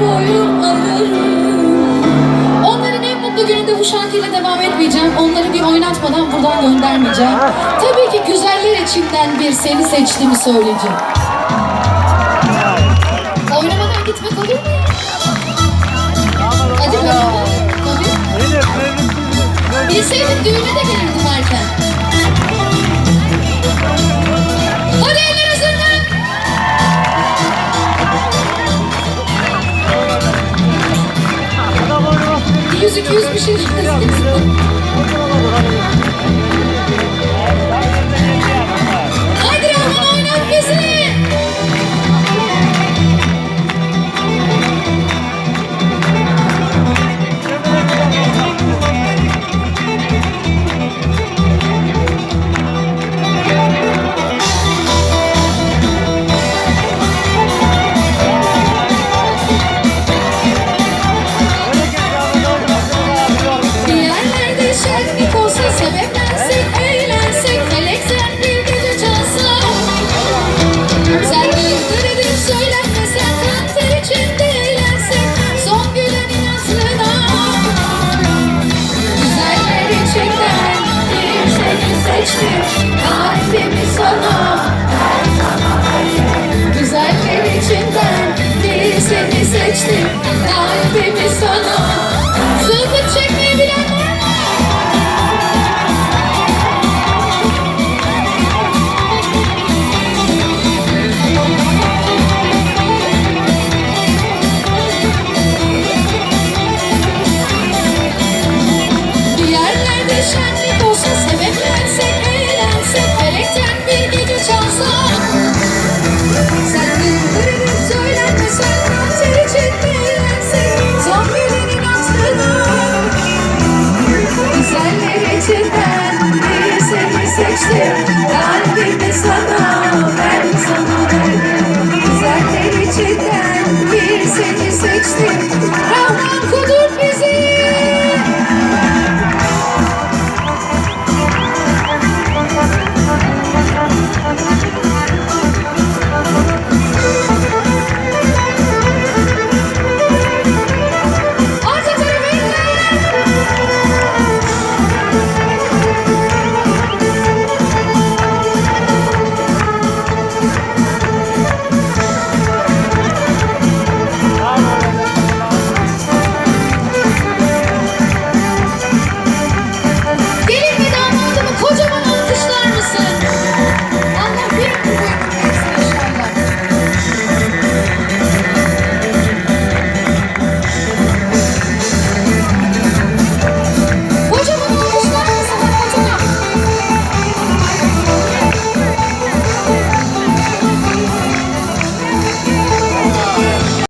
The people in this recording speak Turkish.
boyu ararım. Onların en mutlu gününde bu şarkıyla devam etmeyeceğim. Onları bir oynatmadan buradan göndermeyeceğim. Tabii ki güzeller içinden bir seni seçtiğimi söyleyeceğim. Oynamadan gitmek olur mu? Hadi bakalım. Tabii. Bilseydim düğüne de gelirdim erken. 200 bir şey. Seçtim, kalbimi sana. Güzeller içinden bir seni seçtim, kalbimi Güzeller